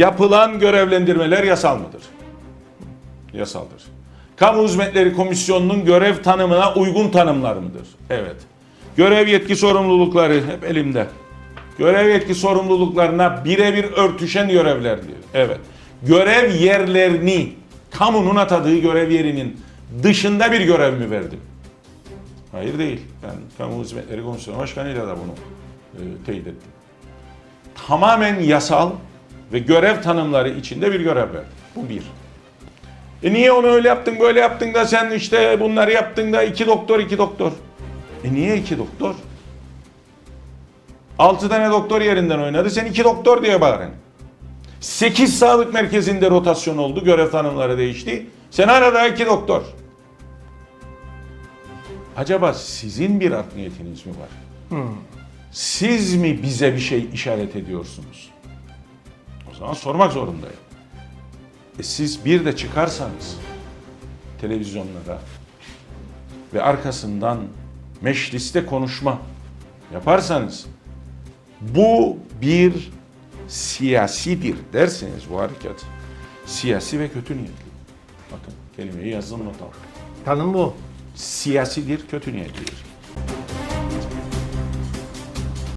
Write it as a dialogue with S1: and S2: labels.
S1: Yapılan görevlendirmeler yasal mıdır? Yasaldır. Kamu Hizmetleri Komisyonu'nun görev tanımına uygun tanımlar mıdır? Evet. Görev yetki sorumlulukları hep elimde. Görev yetki sorumluluklarına birebir örtüşen görevlerdir. Evet. Görev yerlerini kamunun atadığı görev yerinin dışında bir görev mi verdim? Hayır değil. Ben Kamu Hizmetleri Komisyonu Başkanı'yla da bunu e, teyit ettim. Tamamen yasal ve görev tanımları içinde bir görev verdim. Bu bir. E niye onu öyle yaptın böyle yaptın da sen işte bunları yaptın da iki doktor iki doktor. E niye iki doktor? Altı tane doktor yerinden oynadı sen iki doktor diye bağırın. Sekiz sağlık merkezinde rotasyon oldu görev tanımları değişti. Sen hala daha iki doktor. Acaba sizin bir art niyetiniz mi var? Siz mi bize bir şey işaret ediyorsunuz? O zaman sormak zorundayım. E siz bir de çıkarsanız televizyonlara ve arkasından mecliste konuşma yaparsanız bu bir siyasidir derseniz bu harekat siyasi ve kötü niyetli. Bakın kelimeyi yazdım not al.
S2: Tanım bu.
S1: Siyasidir, kötü niyetlidir.